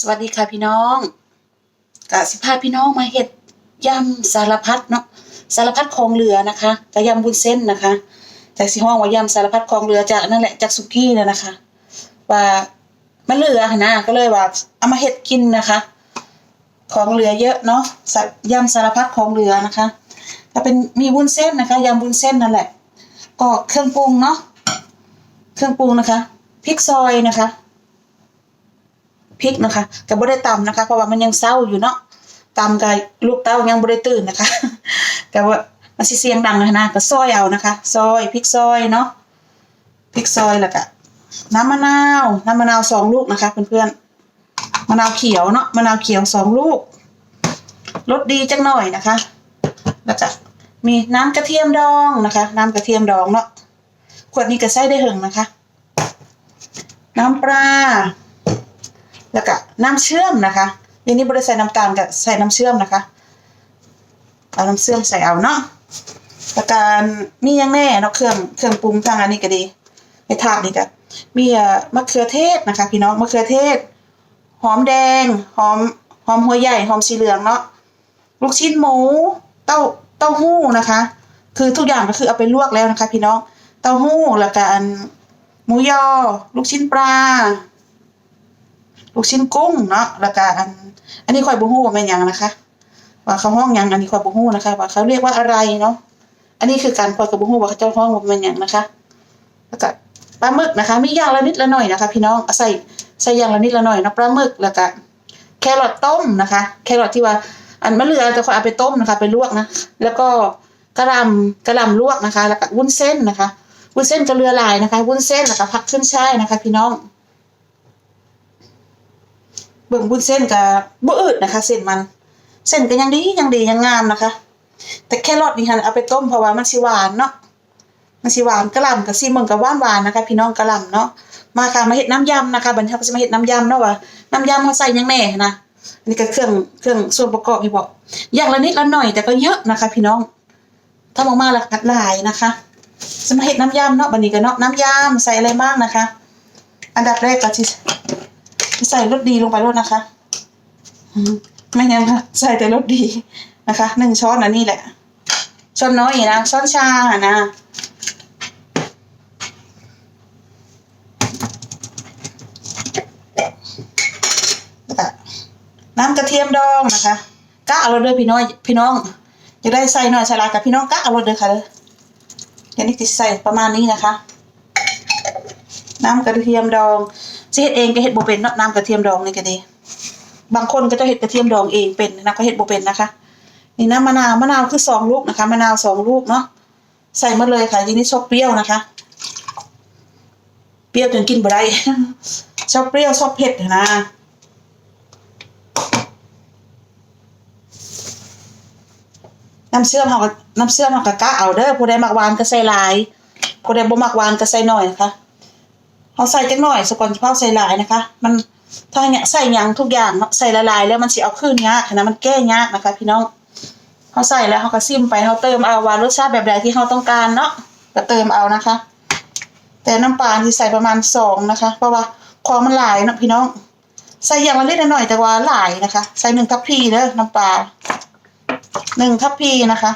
สวัสดีค่ะพี่น้องกะสิพาพี่น้องมาเฮ็ดยำสารพัดเนาะสารพัดของเหลือนะคะกะยำบุญเส้นนะคะจากสิห้องว่ายำสารพัดของเหลือจากนั่นแหละจากสุกี้เนี่ยนะคะ ว่ามันเหลือนะก็เลยว่าเอามาเฮ็ดกินนะคะของเหลือเยอะเนาะสะยำสารพัดของเหลือนะคะก็เป็นมีบุญเส้นนะคะยำบุญเส้นนั่นแหละ ก็เครื่องปรุงเนาะเครื่องปรุงนะคะพริกซอยนะคะ พริกนะคะกับบ่ได้ตำนะคะ เพราะว่ามันยังเศร้าอยู่เนาะตำกับลูกเต้ายังบ่ได้ตื่นนะคะแต่ว่ามันสิเสียงดังนะก็ซอยเอานะคะ ซอยพริกซอยเนาะพริกซอยแล้วก็น้ำมะนาวน้ำมะนาวสองลูกนะคะเพื่อนๆมะนาวเขียวเนาะมะนาวเขียวสองลูกรสดีจังหน่อยนะคะ แล้วก็มีน้ำกระเทียมดองนะคะ น้ำกระเทียมดองเนาะขวดนี้ก็ใส่ได้หึงนะคะ น้ำปลา แล้วก็น้ำเชื่อมนะคะยังนี้บริใส่น้ำตาลกับใส่น้ำเชื่อมนะคะ เอาน้ำเชื่อมใส่เอาเนาะแล้วการมียังแน่เนาะเครื่องเครื่องปรุงทางอันนี้ก็ดีในถาดนี่ก็มีมะเขือเทศนะคะ พี่น้องมะเขือเทศ หอมแดงหอมหอมหัวใหญ่หอมสีเหลืองเนาะลูกชิ้นหมูเต้าเต้าหู้นะคะ คือทุกอย่างก็คือเอาไปลวกแล้วนะคะ พี่น้องเต้าหู้แล้วก็อันหมูยอ ลูกชิ้นปลา ลูกชิ้นกุ้งเนาะแล้วก็อัน อันนี้ข่อยบ่ฮู้ว่าแม่นยังนะคะ ว่าเขาห้องยังอันนี้ข่อยบ่ฮู้นะคะ ว่าเขาเรียกว่าอะไรเนาะอันนี้คือการข่อยก็บ่ฮู้ว่าเขาเจ้าห้องว่าแม่นยังนะคะ แล้วก็ปลาหมึกนะคะ มีอย่างละนิดละหน่อยนะคะ พี่น้องใส่ใส่อย่างละนิดละหน่อยเนาะปลาหมึกแล้วก็แครอทต้มนะคะ แครอทที่ว่าอันมะเลือแต่ข่อยเอาไปต้มนะคะ ไปลวกนะแล้วก็กระลำกระลำลวกนะคะ แล้วก็วุ้นเส้นนะคะวุ้นเส้นก็เรือลายนะคะวุ้นเส้นแล้วก็ผักขึ้นช่ายนะคะ พี่น้อง บิ่งบุญเส้นกับบ่อืดนะคะ เส้นมัน เส้นก็ยังดียังดียังงามนะคะ แต่แครอทนี่ค่ะเอาไปต้มเพราะว่ามันสิหวานเนาะมันสิหวานกะลำกับซีเมืองกับหวานหวานนะคะ พี่น้องกะลำเนาะมาค่ะมาเฮ็ดน้ำยำนะคะบัดนี้เราก็จะมาเฮ็ดน้ำยำเนาะว่าน้ำยำเขาใส่ยังแน่นะอันนี่ก็เครื่องเครื่องส่วนประกอบที่บอกอย่างละนิดละหน่อยแต่ก็เยอะนะคะ พี่น้องถ้ามากๆแล้วก็หลายนะคะจะมาเฮ็ดน้ำยำเนาะบัดนี้ก็เนาะน้ำยำใส่อะไรบ้างนะคะ อันดับแรกก็สิ ใส่รสดีลงไปแล้วนะคะไม่ยังค่ะ ใส่แต่รสดีนะคะหนึ่งช้อนอันนี้แหละ ช้อนน้อยนะช้อนชานะน้ำกระเทียมดองนะคะกะเอารสเด้อพี่น้อยพี่น้องจะได้ใส่หน่อยใส่ลายกับพี่น้องกะเอารสเด้อค่ะเลยอย่างนี้จะใส่ประมาณนี้นะคะ น้ำกระเทียมดอง สิเฮ็ดเองก็เฮ็ดบ่เป็นเนาะน้ำกระเทียมดองนี่ก็ดี บางคนก็จะเฮ็ดกระเทียมดองเองเป็นนะก็เฮ็ดบ่เป็นนะคะ นี่น้ำมะนาวมะนาวคือสองลูกนะคะมะนาวสองลูกเนาะใส่มาเลยค่ะทีนี้ชอบเปรี้ยวนะคะ เปรี้ยวจนกินบ่ได้ชอบเปรี้ยวชอบเผ็ดนะน้ำเชื่อมเฮาก็น้ำเชื่อมเฮาก็กะเอาเด้อผู้ใดมักหวานก็ใส่หลายผู้ใดบ่มักหวานก็ใส่น้อยนะคะ เอาใส่จักหน่อยสกอนสิเผาใส่หลายนะคะ มันถ้าเนี่ยใส่ยังทุกอย่างใส่ละลายแล้วมันสิเอาคืนยากนะมันแก้ยากนะคะ พี่น้องเขาใส่แล้วเขาก็ซิมไปเขาเติมเอาวารสชาติแบบใดที่เขาต้องการเนาะก็เติมเอานะคะ แต่น้ำปลาที่ใส่ประมาณสองนะคะ เพราะว่าของมันหลายเนาะพี่น้องใส่อย่างละนิดละหน่อยแต่ว่าหลายนะคะ ใส่หนึ่งทัพพีเด้อน้ำปลาหนึ่งทัพพีนะคะ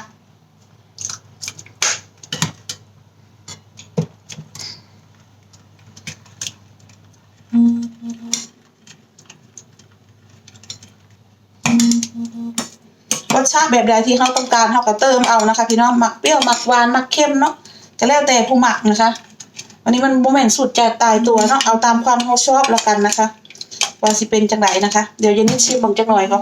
ชาติแบบใดที่เขาต้องการเขาก็เติมเอานะคะ พี่น้องหมักเปรี้ยวหมักหวานหมักเค็มเนาะก็แล้วแต่ผู้หมักนะคะวันนี้มันโมเมนต์สุดใจตายตัวเนาะเอาตามความเขาชอบแล้วกันนะคะ ว่าสิเป็นจังไรนะคะ เดี๋ยวเย็นนี้ชิมบังจังหน่อยก็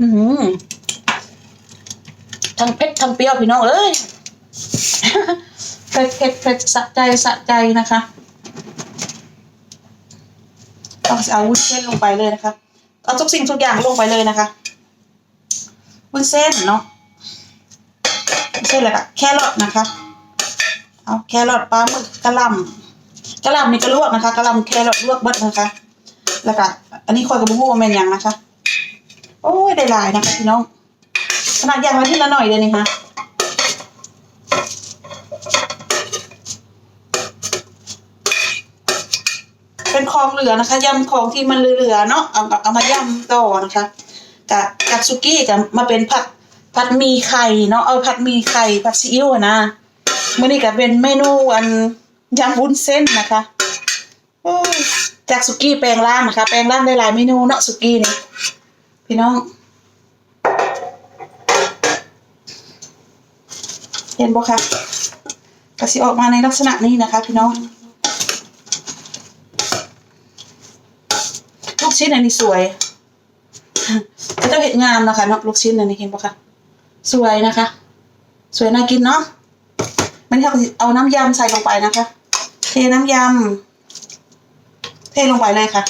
อือหือ ทั้งเผ็ดทั้งเปรี้ยวพี่น้องเอ้ยเผ็ดเผ็ดเผ็ดสะใจสะใจนะคะต้องเอาวุ้นเส้นลงไปเลยนะคะเอาทุกสิ่งทุกอย่างลงไปเลยนะคะวุ้นเส้นเนาะวุ้นเส้นเลยค่ะแครอทนะคะเอาแครอทปลาหมึกกระลำกระลำนี่ก็ลวกนะคะกระลำแครอทลวกเบิดนะคะ แล้วก็อันนี้คอยกับบุ้งว่าแม่นยังนะคะ โอ้ยได้หลายนะคะพี่น้องขนาดอย่างละนิดละหน่อยเลยนี่ค่ะเป็น ของเหลือนะคะยำของที่มันเหลือๆเนาะเอาเอามายำต่อนะคะกับกับซุกี้กับมาเป็นผัดผัดมีไข่เนาะเอาผัดมีไข่ผัดซีอิ๊วอะนะมื่อนี้ก็เป็นเมนูอันยำวุ้นเส้นนะคะจากซุกี้แปลงร่างนะคะ แปลงร่างได้หลายเมนูเนาะซุกี้นี่พี่น้อง เห็นบ่คะกสิออกมาในลักษณะนี้นะคะ พี่น้อง ลูก ชิ้นอันนี้สวยก็จะเห็นงามนะคะนาะลูกชิ้นอันนี้เห็นบ่คะสวยนะคะ สวยน่ากินเนาะมันเขาเอาน้ำยำใส่ลงไปนะคะ เทน้ำยำเทลงไปเลยค่ะ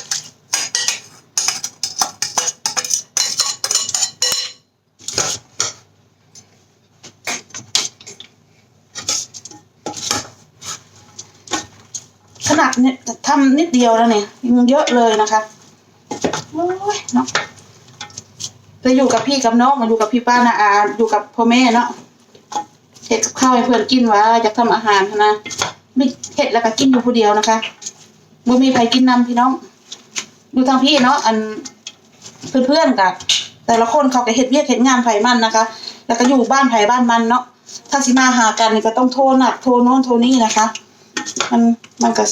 ขนาดเนี่ยทำนิดเดียวแล้วเนี่ยยังเยอะเลยนะคะ เนาะจะอยู่กับพี่กับน้องอยู่กับพี่ป้านาอาอยู่กับพ่อแม่เนาะเห็ดกับข้าวให้เพื่อนกินว่าอยากทำอาหารนะไม่เห็ดแล้วก็กินอยู่ผู้เดียวนะคะบ่มีใครกินนำพี่น้องอยู่ทางพี่เนาะอันเพื่อนๆกับแต่ละคนเขาก็เห็ดเวียกเห็ดงานไผ่มันนะคะ แล้วก็อยู่บ้านไผ่บ้านมันเนาะถ้าสิมาหากันก็ต้องโทรหนักโทรโน้นโทรนี่นะคะ มันมันก็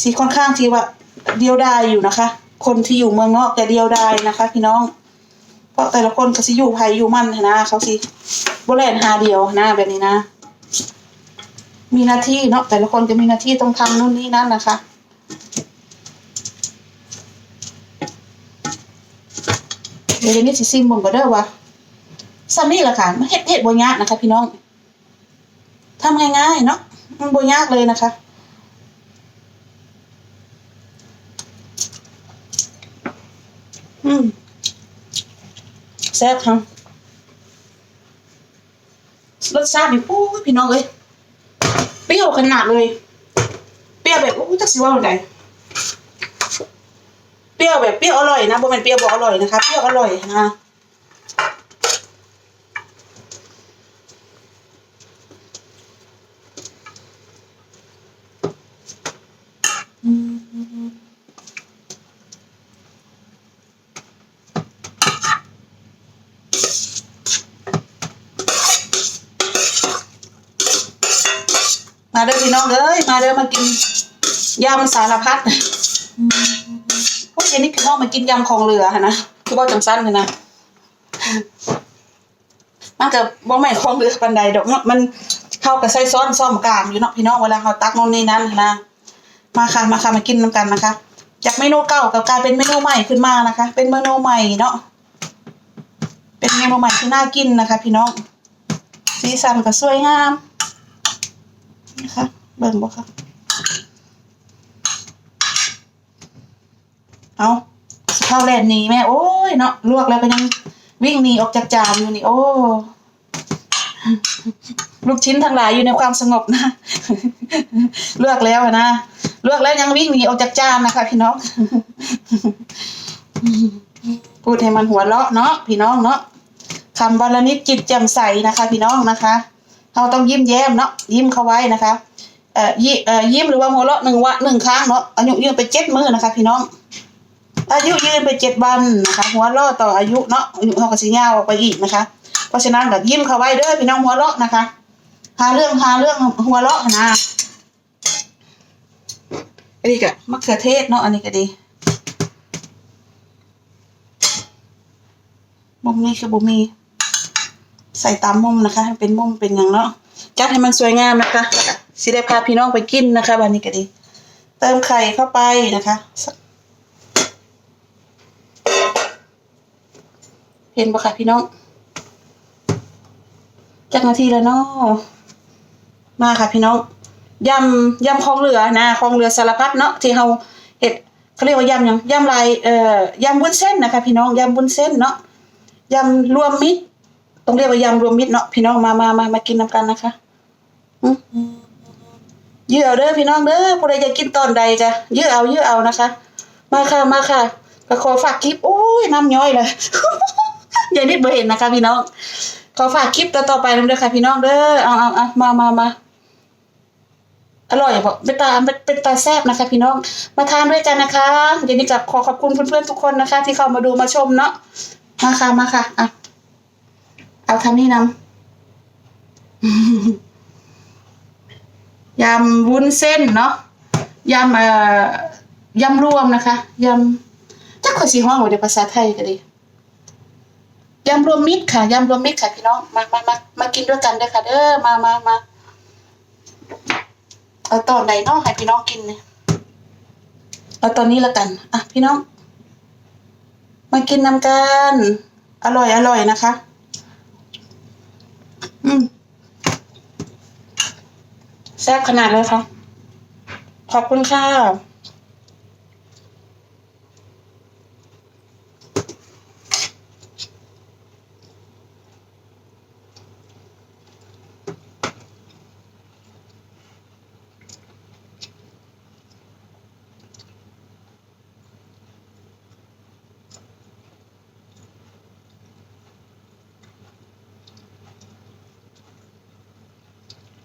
สีค่อนข้างที่ว่าเดียวดายอยู่นะคะ คนที่อยู่เมืองนอกแต่เดียวไดายนะคะ พี่น้อง เพราะแต่ละคนก็สิอยู่ไผอยู่มั่นนะเขาสิบ่แล่นหาเดียวนะแบบนี้นะ มีหน้าที่เนาะแต่ละคนก็มีหน้าที่ต้องทำนู่นนี่นั่นนะคะเดี๋ยวนี้สิซิมมึงก็เด้อว่าซัมนี่แหละค่ะมันเฮ็ดเฮ็ดบ่ยากนะคะ พี่น้องทำง่ายๆเนาะมันบ่ยากเลยนะคะ อืมแซ่บค่ะรสชาตินี่พี่น้องเอ้ยเปรี้ยวขนาดเลย เปรี้ยวแบบโอ้ยจักสิว่าอะไรเปรี้ยวแบบเปรี้ยวอร่อยนะบ่เป็นเปรี้ยวบ่อร่อยนะคะ เปรี้ยวอร่อยนะ มาเด้อพี่น้องเอ้ยมาเด้อมากินยำสารพัดพวกเย็นนี้พี่น้องมากินยำของเหลือหั่นะคือบ่จังซั่นหั่นะมันก็บ่แม่นของเหลือปานใดดอกเนาะมันเข้ากับใส่ซ้อนซ่อมกลางอยู่เนาะพี่น้องเวลาเฮาตักโน่นนี่นั่นนะมาค่ะมาค่ะมากินนํกันนะคะจากเมนูเก่ากับกลายเป็นเมนูใหม่ขึ้นมานะคะ เป็นเมนูใหม่เนาะเป็นเมนูใหม่ที่น่ากินนะคะ พี่น้องสีสันก็สวยงาม นะคะเบิ่งบ่ค่ะเอาเข้าแลนนีแม่โอ้ยเนาะลวกแล้วก็ยังวิ่งหนีออกจากจานอยู่นี่โอ้ลูกชิ้นทั้งหลายอยู่ในความสงบนะเลือกแล้วนะเลือกแล้วยังวิ่งหนีออกจากจานนะคะ พี่น้องพูดให้มันหัวเราะเนาะพี่น้องเนาะคำวันลนิดจิตแจ่มใสนะคะ พี่น้องนะคะ เราต้องยิ้มแย้มเนาะยิ้มเข้าไว้นะคะเอ่อยิเอ่อยิ้มหรือว่าหัวเราะหนึ่งวะหนึ่งครั้งเนาะอายุยืนไปเจ็ดมือนะคะ พี่น้อง อายุยืนไปเจ็ดวันนะคะ หัวเราะต่ออายุเนาะอายุเราก็สิยาวออกไปอีกนะคะ เพราะฉะนั้นแบบยิ้มเข้าไว้เด้อพี่น้องหัวเราะนะคะหาเรื่องหาเรื่องหัวเราะนะอันนี้ก็มะเขือเทศเนาะอันนี้ก็ดีมุมนี้คือบุมี ใส่ตามมุมนะคะให้เป็นมุมเป็นอย่างเนาะจัดให้มันสวยงามนะคะแล้วก็สิได้พาพี่น้องไปกินนะคะวันนี้ก็ดี เติมไข่เข้าไปนะคะสักเห็นปะคะพี่น้องจักนาทีแล้วเนาะมาค่ะพี่น้องยำยำคลองเหลือนะคลองเหลือสารพัดเนาะที่เราเห็ดเขาเรียกว่ายำยังยำลายเอ่อยำวุ้นเส้นนะคะ พี่น้องยำวุ้นเส้นเนาะยำรวมมิตร ต้องเรียกว่ายำรวมมิตรเนาะพี่น้องมามามามากินน้ำกันนะคะยื้อเอาเด้อพี่น้องเด้อผู้ใดจะกินตอนใดจ้ะยื้อเอายื้อเอานะคะ มาค่ะมาค่ะก็ขอฝากคลิปโอ้ยน้ำย้อยเลยอย่านิดเบอเห็นนะคะ พี่น้อง ขอฝากคลิปต่อไปนำเด้อค่ะ พี่น้องเด้อเอาเอาเอามามามาอร่อยบอกเป็นตาเป็นป็นตาแซ่บนะคะ พี่น้องมาทานด้วยกันนะคะเดี๋ยวนี้กับขอขอบคุณเพื่อนๆทุกคนนะคะ ที่เข้ามาดูมาชมเนาะมาค่ะมาค่ะอะ เอาทำนี่นำยำวุ้นเส้นเนาะยำเอ่อยำรวมนะคะยำจักขอสีห้องไว้ในภาษาไทยก็ดียำรวมมิตรค่ะยำรวมมิตรค่ะพี่น้องมามามามากินด้วยกันเด้อค่ะเด้อมามามาเอาตอนไหนเนาะให้พี่น้องกินเนี่ยเอาตอนนี้ละกันอะพี่น้อง มากินนำกัน อร่อยอร่อยนะคะ อืม แซ่บขนาดเลยค่ะ ขอบคุณค่ะ